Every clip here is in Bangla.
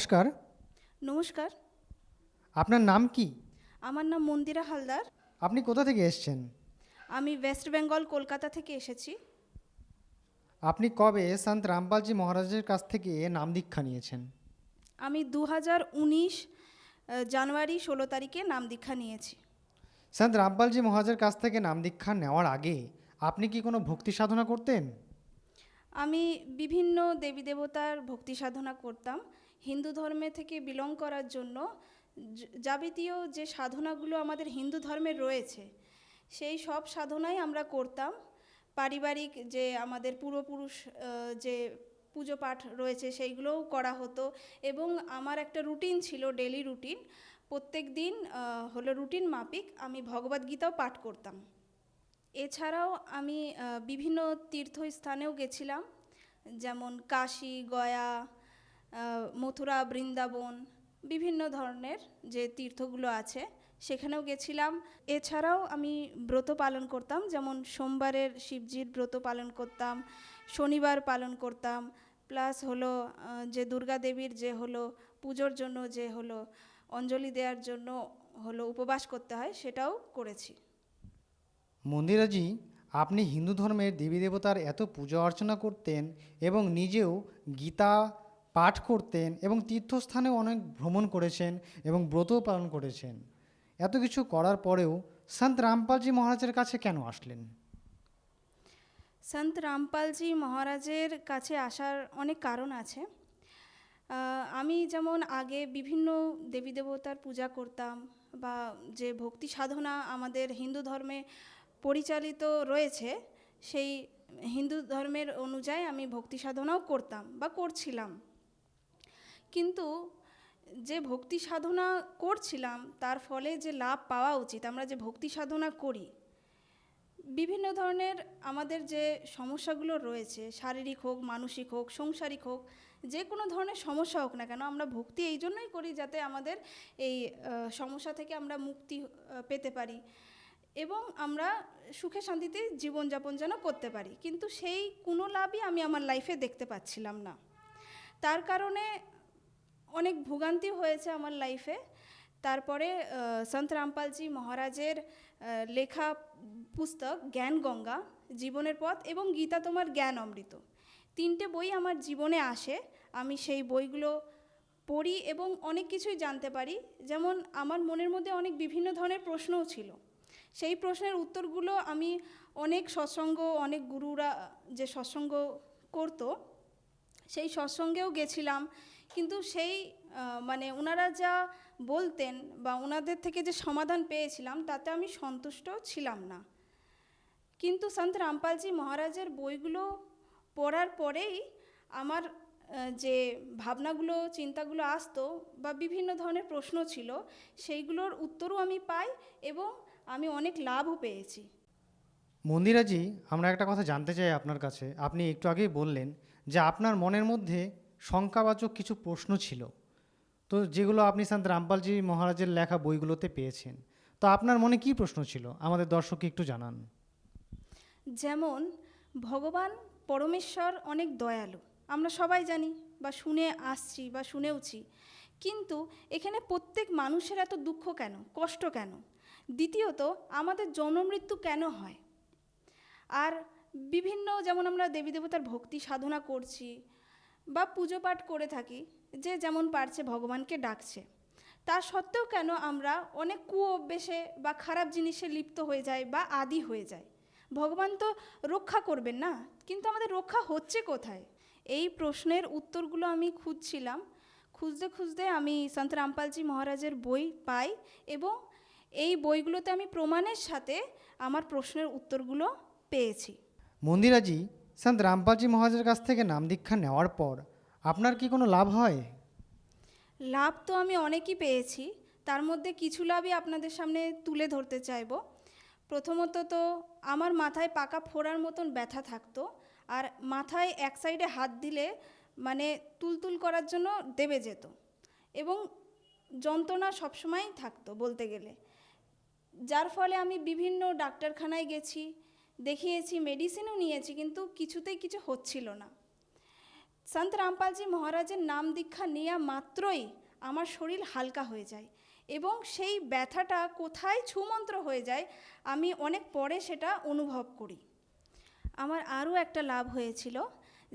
নমস্কার। নমস্কার। আপনার নাম কি? আমার নাম মন্দিরা হালদার। আপনি কোথা থেকে এসেছেন? আমি ওয়েস্ট বেঙ্গল কলকাতা থেকে এসেছি। আপনি কবে সন্ত রামপালজি মহারাজের কাছ থেকে নাম দীক্ষা নিয়েছেন? আমি দু হাজার উনিশ জানুয়ারি ষোলো তারিখে নাম দীক্ষা নিয়েছি। সন্ত রামপালজি মহারাজের কাছ থেকে নাম দীক্ষা নেওয়ার আগে আপনি কি কোনো ভক্তি সাধনা করতেন? আমি বিভিন্ন দেবী দেবতার ভক্তি সাধনা করতাম। হিন্দু ধর্মে থেকে বিলং করার জন্য যাবতীয় যে সাধনাগুলো আমাদের হিন্দু ধর্মে রয়েছে, সেই সব সাধনাই আমরা করতাম। পারিবারিক যে আমাদের পূর্বপুরুষ যে পুজো পাঠ রয়েছে সেইগুলোও করা হতো এবং আমার একটা রুটিন ছিল ডেলি রুটিন প্রত্যেক দিন হলো রুটিন মাপিক আমি ভগবদ্গীতাও পাঠ করতাম। এছাড়াও আমি বিভিন্ন তীর্থস্থানেও গেছিলাম, যেমন কাশী, গয়া মথুরা, বৃন্দাবন, বিভিন্ন ধরনের যে তীর্থগুলো আছে, সেখানেও গেছিলাম। এছাড়াও আমি ব্রত পালন করতাম, যেমন সোমবারের শিবজির ব্রত পালন করতাম, শনিবার পালন করতাম, প্লাস হলো যে দুর্গা দেবীর যে হলো, পুজোর জন্য যে হলো, অঞ্জলি দেওয়ার জন্য হলো উপবাস করতে হয়, সেটাও করেছি। মন্দিরাজি, আপনি হিন্দু ধর্মের দেবী দেবতার এত পূজা অর্চনা করতেন এবং নিজেও গীতা পাঠ করতেন এবং তীর্থস্থানেও অনেক ভ্রমণ করেছেন এবং ব্রতও পালন করেছেন। এত কিছু করার পরেও সন্ত রামপালজি মহারাজের কাছে কেন আসলেন? সন্ত রামপালজি মহারাজের কাছে আসার অনেক কারণ আছে। আমি যেমন আগে বিভিন্ন দেবী দেবতার পূজা করতাম বা যে ভক্তি সাধনা আমাদের হিন্দু ধর্মে পরিচালিত রয়েছে, সেই হিন্দু ধর্মের অনুযায়ী আমি ভক্তি সাধনাও করতাম বা করছিলাম। কিন্তু যে ভক্তি সাধনা করছিলাম, তার ফলে যে লাভ পাওয়া উচিত, আমরা যে ভক্তি সাধনা করি, বিভিন্ন ধরনের আমাদের যে সমস্যাগুলো রয়েছে, শারীরিক হোক, মানসিক হোক, সংসারিক হোক, যে কোনো ধরনের সমস্যা হোক না কেন, আমরা ভক্তি এই জন্যই করি যাতে আমাদের এই সমস্যা থেকে আমরা মুক্তি পেতে পারি এবং আমরা সুখে শান্তিতে জীবনযাপন যেন করতে পারি। কিন্তু সেই কোনো লাভই আমি আমার লাইফে দেখতে পাচ্ছিলাম না। তার কারণে অনেক ভোগান্তি হয়েছে আমার লাইফে তারপরে সন্ত রামপালজি মহারাজের লেখা পুস্তক জ্ঞান গঙ্গা, জীবনের পথ এবং গীতা তোমার জ্ঞান অমৃত। তিনটে বই আমার জীবনে আসে। আমি সেই বইগুলো পড়ি এবং অনেক কিছুই জানতে পারি। যেমন আমার মনের মধ্যে অনেক বিভিন্ন ধরনের প্রশ্নও ছিল। সেই প্রশ্নের উত্তরগুলো আমি অনেক সৎসঙ্গ, অনেক গুরুরা যে সৎসঙ্গ করতো, সেই সৎসঙ্গেও গেছিলাম। কিন্তু সেই মানে ওনারা যা বলতেন বা ওনাদের থেকে যে সমাধান পেয়েছিলাম, তাতে আমি সন্তুষ্ট ছিলাম না। কিন্তু সন্ত রামপালজি মহারাজের বইগুলো পড়ার পরেই আমার যে ভাবনাগুলো, চিন্তাগুলো আসতো বা বিভিন্ন ধরনের প্রশ্ন ছিল, সেইগুলোর উত্তরও আমি পাই এবং আমি অনেক লাভও পেয়েছি। মন্দিরাজি, আমরা একটা কথা জানতে চাই আপনার কাছে। আপনি একটু আগেই বললেন যে আপনার মনের মধ্যে শঙ্কাবাচক কিছু প্রশ্ন ছিল। তো যেগুলো আপনি সন্ত রামপালজি মহারাজের লেখা বইগুলোতে পেয়েছেন। তো আপনার মনে কি প্রশ্ন ছিল? আমাদের দর্শককে একটু জানান। যেমন, ভগবান পরমেশ্বর অনেক দয়ালু। আমরা সবাই জানি বা শুনে আসছি বা শুনেওছি। কিন্তু এখানে প্রত্যেক মানুষের এত দুঃখ কেন? কষ্ট কেন? দ্বিতীয়ত, আমাদের জন্মমৃত্যু কেন হয়? আর বিভিন্ন, যেমন আমরা দেবী দেবতার ভক্তি সাধনা করছি বা পুজো পাঠ করে থাকি, যে যেমন পারছে ভগবানকে ডাকছে। তা সত্ত্বেও কেন আমরা অনেক কু অভ্যেসে বা খারাপ জিনিসে লিপ্ত হয়ে যাই বা আদি হয়ে যায় ভগবান তো রক্ষা করবেন না, কিন্তু আমাদের রক্ষা হচ্ছে কোথায়? এই প্রশ্নের উত্তরগুলো আমি খুঁজছিলাম। খুঁজতে খুঁজতে আমি সন্ত রামপালজি মহারাজের বই পাই এবং এই বইগুলোতে আমি প্রমাণের সাথে আমার প্রশ্নের উত্তরগুলো পেয়েছি। মন্দিরাজি, সন্ত রামপালজি মহারাজের কাছ থেকে নাম দীক্ষা নেওয়ার পর আপনার কি কোনো লাভ হয়? লাভ তো আমি অনেকই পেয়েছি, তার মধ্যে কিছু লাভই আপনাদের সামনে তুলে ধরতে চাইব। প্রথমত তো আমার মাথায় পাকা ফোড়ার মতন ব্যথা থাকতো, আর মাথায় এক সাইডে হাত দিলে মানে তুলতুল করার জন্য দেবে যেত, এবং যন্ত্রণা সবসময় থাকতো বলতে গেলে। যার ফলে আমি বিভিন্ন ডাক্তারখানায় গেছি, দেখিয়েছি, মেডিসিনও নিয়েছি, কিন্তু কিছুতেই কিছু হচ্ছিল না। সন্ত রামপালজি মহারাজের নাম দীক্ষা নেওয়া মাত্রই আমার শরীর হালকা হয়ে যায় এবং সেই ব্যথাটা কোথায় ছুমন্ত্র হয়ে যায়, আমি অনেক পরে সেটা অনুভব করি। আমার আরও একটা লাভ হয়েছিল,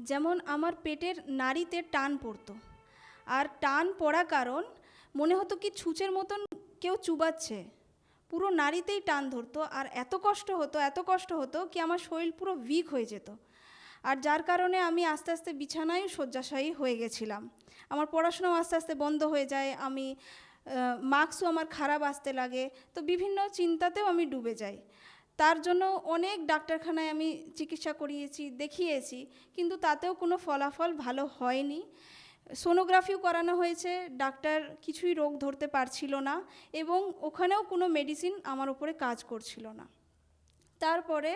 যেমন আমার পেটের নাড়িতে টান পড়তো। আর টান পড়া কারণ মনে হতো কি ছুঁচের মতন কেউ চুবাচ্ছে। পুরো নাড়িতেই টান ধরতো, আর এত কষ্ট হতো, এত কষ্ট হতো কি আমার শরীর পুরো উইক হয়ে যেত। আর যার কারণে আমি আস্তে আস্তে বিছানায় শয্যাশায়ী হয়ে গেছিলাম। আমার পড়াশোনাও আস্তে আস্তে বন্ধ হয়ে যায়, আমি মার্কসও আমার খারাপ আসতে লাগে, তো বিভিন্ন চিন্তাতেও আমি ডুবে যাই। তার জন্য অনেক ডাক্তারখানায় আমি চিকিৎসা করিয়েছি, দেখিয়েছি, কিন্তু তাতেও কোনো ফলাফল ভালো হয়নি। সোনোগ্রাফিও করানো হয়েছে, ডাক্তার কিছুই রোগ ধরতে পারছিল না এবং ওখানেও কোনো মেডিসিন আমার উপরে কাজ করছিল না। তারপরে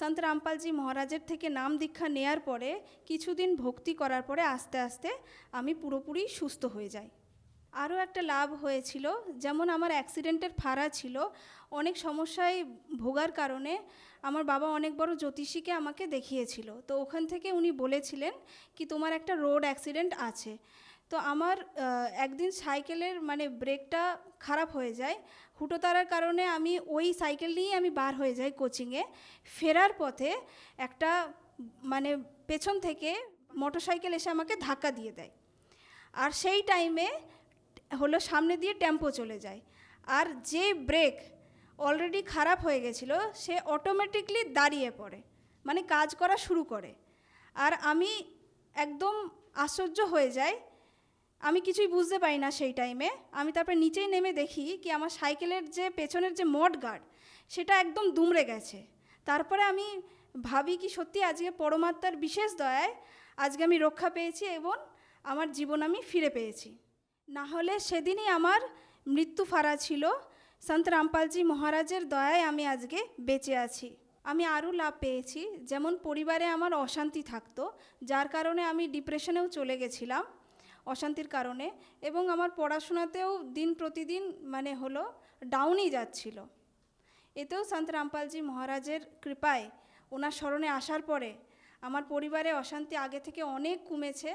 সন্ত রামপালজি মহারাজের থেকে নাম দীক্ষা নেয়ার পরে কিছুদিন ভক্তি করার পরে আস্তে আস্তে আমি পুরোপুরি সুস্থ হয়ে যাই। আরও একটা লাভ হয়েছিল, যেমন আমার অ্যাক্সিডেন্টের ফাড়া ছিল, অনেক সমস্যায় ভোগার কারণে আমার বাবা অনেক বড় জ্যোতিষীকে আমাকে দেখিয়েছিল। তো ওখান থেকে উনি বলেছিলেন কি, তোমার একটা রোড অ্যাক্সিডেন্ট আছে। তো আমার একদিন সাইকেলের মানে ব্রেকটা খারাপ হয়ে যায় হুটোতারার কারণে আমি ওই সাইকেল নিয়েই আমি বার হয়ে যাই কোচিংয়ে ফেরার পথে একটা মানে পেছন থেকে মোটর সাইকেল এসে আমাকে ধাক্কা দিয়ে দেয়। আর সেই টাইমে হলো সামনে দিয়ে টেম্পো চলে যায়। আর যে ব্রেক অলরেডি খারাপ হয়ে গেছিল, সে অটোমেটিকলি দাঁড়িয়ে পড়ে মানে কাজ করা শুরু করে। আর আমি একদম আশ্চর্য হয়ে যাই আমি কিছুই বুঝতে পারি না সেই টাইমে আমি তারপরে নিচেই নেমে দেখি কি আমার সাইকেলের যে পেছনের যে মড গার্ড সেটা একদম দুমড়ে গেছে। তারপরে আমি ভাবি কি সত্যি আজকে পরমাত্মার বিশেষ দয়ায় আজকে আমি রক্ষা পেয়েছি এবং আমার জীবন আমি ফিরে পেয়েছি। না হলে সেদিনই আমার মৃত্যু ফারা ছিল। সন্ত রামপালজি মহারাজের দয়ায় আমি আজকে বেঁচে আছি। আমি আরও লাভ পেয়েছি। যেমন পরিবারে আমার অশান্তি থাকতো, যার কারণে আমি ডিপ্রেশনেও চলে গেছিলাম। অশান্তির কারণে এবং আমার পড়াশোনাতেও দিন প্রতিদিন মানে হলো ডাউনই যাচ্ছিল। এতেও সন্ত রামপালজি মহারাজের কৃপায় ওনার স্মরণে আসার পরে আমার পরিবারে অশান্তি আগে থেকে অনেক কমেছে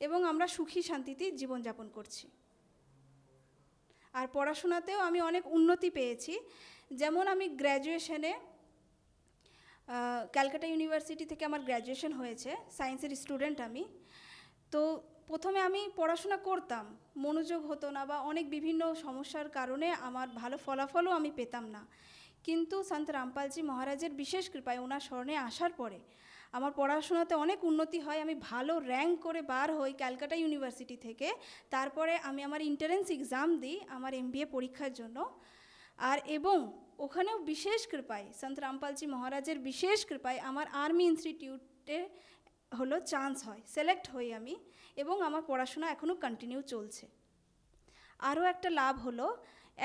এবং আমরা সুখী শান্তিতেই জীবনযাপন করছি। আর পড়াশোনাতেও আমি অনেক উন্নতি পেয়েছি। যেমন আমি গ্র্যাজুয়েশনে ক্যালকাটা ইউনিভার্সিটি থেকে আমার গ্র্যাজুয়েশন হয়েছে সায়েন্সের স্টুডেন্ট আমি। তো প্রথমে আমি পড়াশোনা করতাম, মনোযোগ হতো না বা অনেক বিভিন্ন সমস্যার কারণে আমার ভালো ফলাফলও আমি পেতাম না। কিন্তু সন্ত রামপালজি মহারাজের বিশেষ কৃপায় ওনার স্মরণে আসার পরে আমার পড়াশোনাতে অনেক উন্নতি হয়, আমি ভালো র্যাঙ্ক করে বার হই ক্যালকাটা ইউনিভার্সিটি থেকে। তারপরে আমি আমার ইন্টারেন্স এক্সাম দিই আমার এমবিএ পরীক্ষার জন্য। আর এবং ওখানেও বিশেষ কৃপায়, সন্ত রামপালজি মহারাজের বিশেষ কৃপায় আমার আর্মি ইনস্টিটিউটে হলো চান্স হয় সিলেক্ট হই আমি। এবং আমার পড়াশোনা এখনও কন্টিনিউ চলছে। আরও একটা লাভ হলো,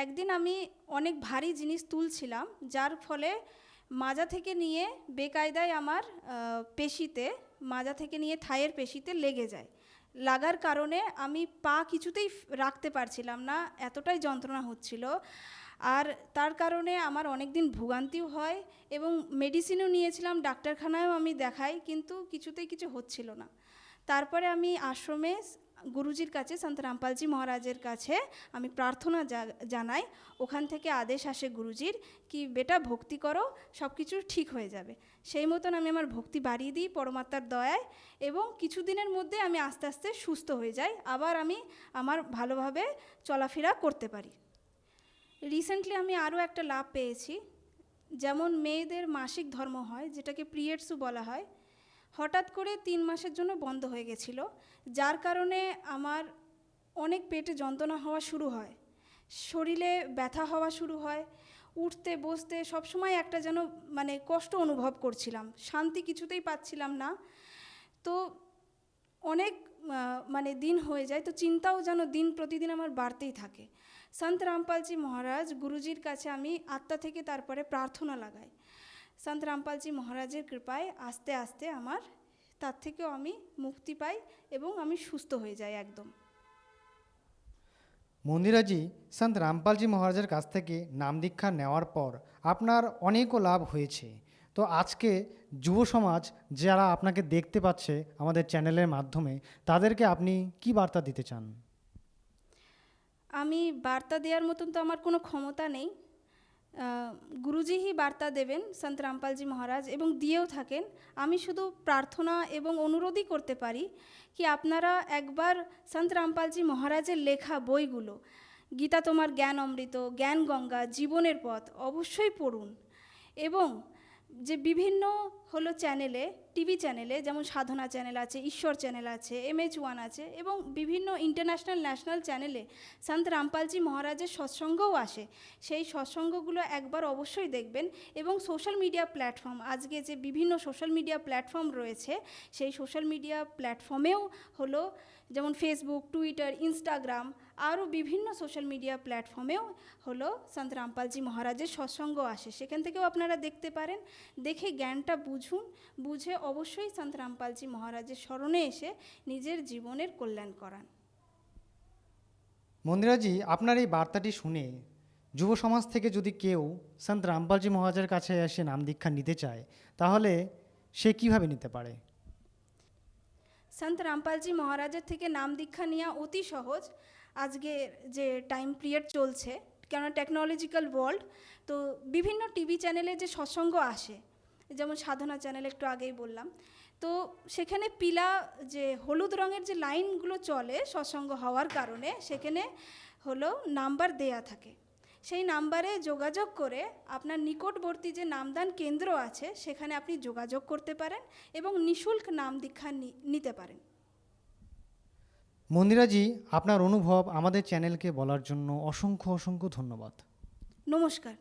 একদিন আমি অনেক ভারী জিনিস তুলছিলাম, যার ফলে মাজা থেকে নিয়ে বেকায়দায় আমার পেশিতে, মাজা থেকে নিয়ে থায়ের পেশিতে লেগে যায়। লাগার কারণে আমি পা কিছুতেই রাখতে পারছিলাম না, এতটাই যন্ত্রণা হচ্ছিল। আর তার কারণে আমার অনেক দিন ভোগান্তিও হয় এবং মেডিসিনও নিয়েছিলাম, ডাক্তারখানায়ও আমি দেখাই, কিন্তু কিছুতেই কিছু হচ্ছিল না। তারপরে আমি আশ্রমে গুরুজির কাছে, সন্ত রামপালজি মহারাজের কাছে আমি প্রার্থনা জানাই, ওখান থেকে আদেশ আসে গুরুজির কি বেটা ভক্তি করো সব কিছু ঠিক হয়ে যাবে। সেই মতন আমি আমার ভক্তি বাড়িয়ে দিই পরমাত্মার দয়ায় এবং কিছুদিনের মধ্যে আমি আস্তে আস্তে সুস্থ হয়ে যাই, আবার আমি আমার ভালোভাবে চলাফেরা করতে পারি। রিসেন্টলি আমি আরও একটা লাভ পেয়েছি, যেমন মেয়েদের মাসিক ধর্ম হয়, যেটাকে পিরিয়ডসও বলা হয় হঠাৎ করে তিন মাসের জন্য বন্ধ হয়ে গেছিল, যার কারণে আমার অনেক পেটে যন্ত্রণা হওয়া শুরু হয়। শরীরে ব্যথা হওয়া শুরু হয়, উঠতে, বসতে সবসময় একটা যেন মানে কষ্ট অনুভব করছিলাম, শান্তি কিছুতেই পাচ্ছিলাম না। তো অনেক মানে দিন হয়ে যায়, তো চিন্তাও যেন দিন প্রতিদিন আমার বাড়তেই থাকে। সন্ত রামপালজি মহারাজ গুরুজির কাছে আমি আত্মা থেকে তারপরে প্রার্থনা লাগাই। সন্ত রামপালজি মহারাজের কৃপায় আস্তে আস্তে আমার তার থেকেও আমি মুক্তি পাই এবং আমি সুস্থ হয়ে যাই একদম। মন্দিরাজি সন্ত রামপালজি মহারাজের কাছ থেকে নাম দীক্ষা নেওয়ার পর আপনার অনেকও লাভ হয়েছে। তো আজকে যুব সমাজ যারা আপনাকে দেখতে পাচ্ছে আমাদের চ্যানেলের মাধ্যমে তাদেরকে আপনি কি বার্তা দিতে চান? আমি বার্তা দেওয়ার মতন তো আমার কোনো ক্ষমতা নেই। গুরুজিই বার্তা দেবেন সন্ত রামপালজি মহারাজ এবং দিয়েও থাকেন, আমি শুধু প্রার্থনা এবং অনুরোধই করতে পারি কি আপনারা একবার সন্ত রামপালজি মহারাজের লেখা বইগুলো, গীতা তোমার জ্ঞান অমৃত, জ্ঞান গঙ্গা, জীবনের পথ, অবশ্যই পড়ুন এবং যে বিভিন্ন হলো চ্যানেলে, টিভি চ্যানেলে, যেমন সাধনা চ্যানেল আছে, ঈশ্বর চ্যানেল আছে এম এইচ ওয়ান আছে এবং বিভিন্ন ইন্টারন্যাশনাল ন্যাশনাল চ্যানেলে সন্ত রামপালজি মহারাজের সৎসঙ্গও আসে। সেই সৎসঙ্গগুলো একবার অবশ্যই দেখবেন এবং সোশ্যাল মিডিয়া প্ল্যাটফর্ম আজকে যে বিভিন্ন সোশ্যাল মিডিয়া প্ল্যাটফর্ম রয়েছে, সেই সোশ্যাল মিডিয়া প্ল্যাটফর্মেও হলো যেমন ফেসবুক টুইটার ইনস্টাগ্রাম আরও বিভিন্ন সোশ্যাল মিডিয়া প্ল্যাটফর্মেও হলো সন্ত রামপালজি মহারাজের সৎসঙ্গ আসে। সেখান থেকেও আপনারা দেখতে পারেন। দেখে জ্ঞানটা বুঝুন বুঝে অবশ্যই সন্ত রামপালজি মহারাজের স্মরণে এসে নিজের জীবনের কল্যাণ করান। মন্দিরাজি আপনার এই বার্তাটি শুনে যুব সমাজ থেকে যদি কেউ সন্ত রামপালজি মহারাজের কাছে এসে নাম দীক্ষা নিতে চায় তাহলে সে কীভাবে নিতে পারে? সন্ত রামপালজি মহারাজের থেকে নাম দীক্ষা নেওয়া অতি সহজ। আজকে যে টাইম পিরিয়ড চলছে কেননা টেকনোলজিক্যাল ওয়ার্ল্ড তো বিভিন্ন টিভি চ্যানেলে যে সৎসঙ্গ আসে যেমন সাধনা চ্যানেল একটু আগেই বললাম। তো সেখানে পিলা যে হলুদ রঙের যে লাইনগুলো চলে সৎসঙ্গ হওয়ার কারণে সেখানে হলো নাম্বার দেয়া থাকে। সেই নাম্বারে যোগাযোগ করে আপনার নিকটবর্তী যে নামদান কেন্দ্র আছে সেখানে আপনি যোগাযোগ করতে পারেন এবং নিশুল্ক নাম দীক্ষা নিতে পারেন। মন্দিরাজি আপনার অনুভব আমাদের চ্যানেলকে বলার জন্য অসংখ্য অসংখ্য ধন্যবাদ। নমস্কার।